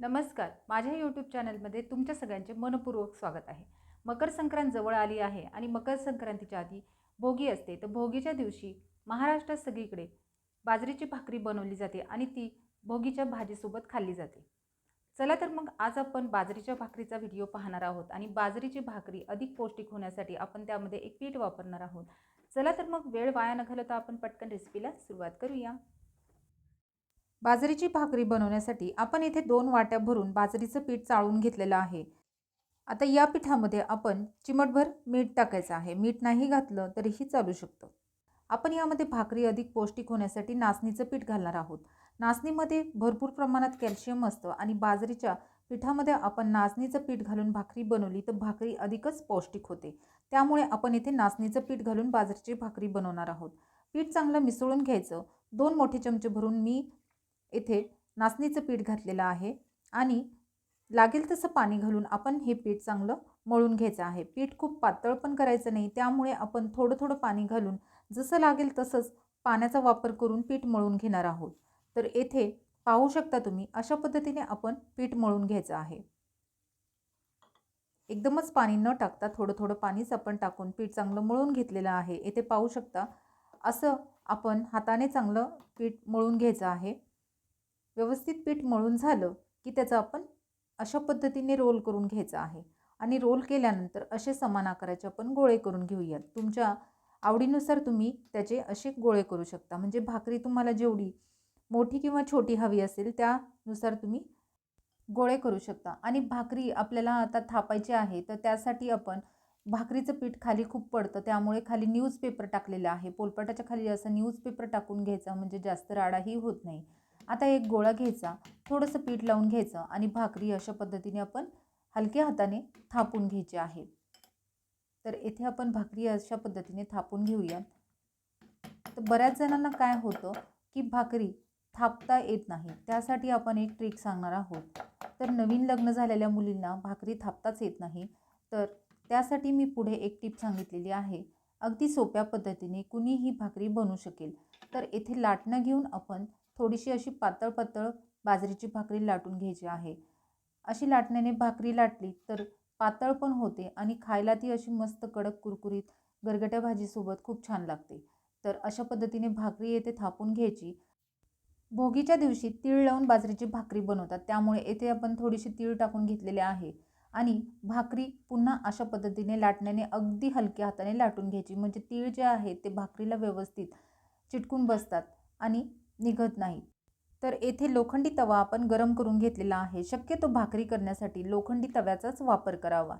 नमस्कार. माझ्या यूट्यूब चॅनलमध्ये तुमच्या सगळ्यांचे मनपूर्वक स्वागत आहे. मकर संक्रांत जवळ आली आहे आणि मकर संक्रांतीच्या आधी भोगी असते. तर भोगीच्या दिवशी महाराष्ट्रात सगळीकडे बाजरीची भाकरी बनवली जाते आणि ती भोगीच्या भाजीसोबत खाल्ली जाते. चला तर मग आज आपण बाजरीच्या भाकरीचा व्हिडिओ पाहणार आहोत आणि बाजरीची भाकरी अधिक पौष्टिक होण्यासाठी आपण त्यामध्ये एक पीठ वापरणार आहोत. चला तर मग वेळ वाया न घालवता आपण पटकन रेसिपीला सुरुवात करूया. बाजरीची भाकरी बनवण्यासाठी आपण इथे दोन वाट्या भरून बाजरीचं पीठ चाळून घेतलेलं आहे. आता या पिठामध्ये आपण चिमटभर मीठ टाकायचं आहे. मीठ नाही घातलं तरीही चालू शकतं. आपण यामध्ये भाकरी अधिक पौष्टिक होण्यासाठी नाचणीचं पीठ घालणार आहोत. नाचणीमध्ये भरपूर प्रमाणात कॅल्शियम असतं आणि बाजरीच्या पिठामध्ये आपण नाचणीचं पीठ घालून भाकरी बनवली तर भाकरी अधिकच पौष्टिक होते. त्यामुळे आपण इथे नाचणीचं पीठ घालून बाजरीची भाकरी बनवणार आहोत. पीठ चांगलं मिसळून घ्यायचं. दोन मोठे चमचे भरून मी येथे नाचणीचं पीठ घातलेलं आहे आणि लागेल तसं पाणी घालून आपण हे पीठ चांगलं मळून घ्यायचं आहे. पीठ खूप पातळ पण करायचं नाही त्यामुळे आपण थोडं थोडं पाणी घालून जसं लागेल तसंच पाण्याचा वापर करून पीठ मळून घेणार आहोत. तर येथे पाहू शकता तुम्ही अशा पद्धतीने आपण पीठ मळून घ्यायचं आहे. एकदमच पाणी न टाकता थोडं थोडं पाणीच आपण टाकून पीठ चांगलं मळून घेतलेलं आहे. येथे पाहू शकता असं आपण हाताने चांगलं पीठ मळून घ्यायचं आहे. व्यवस्थित पीठ मळून झालं की त्याचं आपण अशा पद्धतीने रोल करून घ्यायचा आहे. आणि रोल केल्यानंतर असे समान आकाराचे आपण गोळे करून घेऊयात. तुमच्या आवडीनुसार तुम्ही त्याचे असे गोळे करू शकता. म्हणजे भाकरी तुम्हाला जेवढी मोठी किंवा छोटी हवी असेल त्यानुसार तुम्ही गोळे करू शकता. आणि भाकरी आपल्याला आता थापायची आहे तर त्यासाठी आपण भाकरीचं पीठ खाली खूप पडतं. त्यामुळे खाली न्यूजपेपर टाकलेलं आहे. पोलपाटाच्या खाली असं न्यूजपेपर टाकून घ्यायचा म्हणजे जास्त राडाही होत नाही. आता एक गोळा घ्यायचा थोडंसं पीठ लावून घ्यायचं आणि भाकरी अशा पद्धतीने आपण हलक्या हाताने थापून घ्यायची आहे. तर येथे आपण भाकरी अशा पद्धतीने थापून घेऊया. तर बऱ्याच जणांना काय होतं की भाकरी थापता येत नाही त्यासाठी आपण एक ट्रिक सांगणार आहोत. तर नवीन लग्न झालेल्या मुलींना भाकरी थापताच येत नाही. तर त्यासाठी मी पुढे एक टीप सांगितलेली आहे. अगदी सोप्या पद्धतीने कुणीही भाकरी बनवू शकेल. तर येथे लाटणं घेऊन आपण थोडीशी अशी पातळ पातळ बाजरीची भाकरी लाटून घ्यायची आहे. अशी लाटण्याने भाकरी लाटली तर पातळ पण होते आणि खायला ती अशी मस्त कडक कुरकुरीत गरगट्या भाजीसोबत खूप छान लागते. तर अशा पद्धतीने भाकरी येथे थापून घ्यायची. भोगीच्या दिवशी तीळ लावून बाजरीची भाकरी बनवतात. त्यामुळे येथे आपण थोडीशी तीळ टाकून घेतलेले आहे. आणि भाकरी पुन्हा अशा पद्धतीने लाटण्याने अगदी हलक्या हाताने लाटून घ्यायची. म्हणजे तीळ जे आहे ते भाकरीला व्यवस्थित चिटकून बसतात. आणि निघत नाही. तर येथे लोखंडी तवा आपण गरम करून घेतलेला आहे. शक्यतो भाकरी करण्यासाठी लोखंडी तव्याचाच वापर करावा.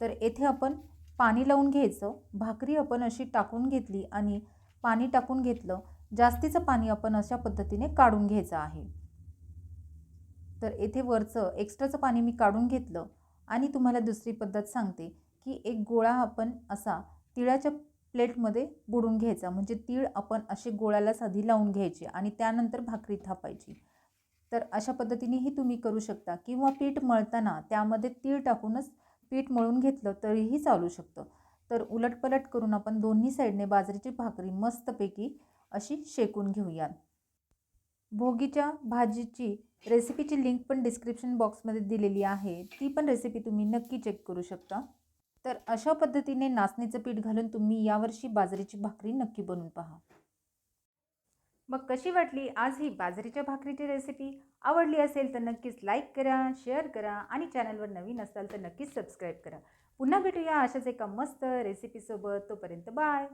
तर येथे आपण पाणी लावून घ्यायचं. भाकरी आपण अशी टाकून घेतली आणि पाणी टाकून घेतलं. जास्तीचं पाणी आपण अशा पद्धतीने काढून घ्यायचं आहे. तर येथे वरचं एक्स्ट्राचं पाणी मी काढून घेतलं आणि तुम्हाला दुसरी पद्धत सांगते की एक गोळा आपण असा तिळाच्या प्लेटमध्ये बुडून घ्यायचा. म्हणजे तीळ आपण असे गोळ्याला साधी लावून घ्यायची आणि त्यानंतर भाकरी थापायची. तर अशा पद्धतीनेही तुम्ही करू शकता. किंवा पीठ मळताना त्यामध्ये तीळ टाकूनच पीठ मळून घेतलं तरीही चालू शकतं. तर उलटपलट करून आपण दोन्ही साईडने बाजरीची भाकरी मस्तपैकी अशी शेकून घेऊयात भोगीच्या भाजीची रेसिपीची लिंक पण डिस्क्रिप्शन बॉक्समध्ये दिलेली आहे. ती पण रेसिपी तुम्ही नक्की चेक करू शकता. तर अशा पद्धतीने नाचणीचं पीठ घालून तुम्ही यावर्षी बाजरीची भाकरी नक्की बनवून पहा. मग कशी वाटली आज ही बाजरीच्या भाकरीची रेसिपी आवडली असेल तर नक्कीच लाईक करा शेअर करा आणि चॅनलवर नवीन असाल तर नक्कीच सबस्क्राईब करा. पुन्हा भेटूया अशाच एका मस्त रेसिपीसोबत तोपर्यंत बाय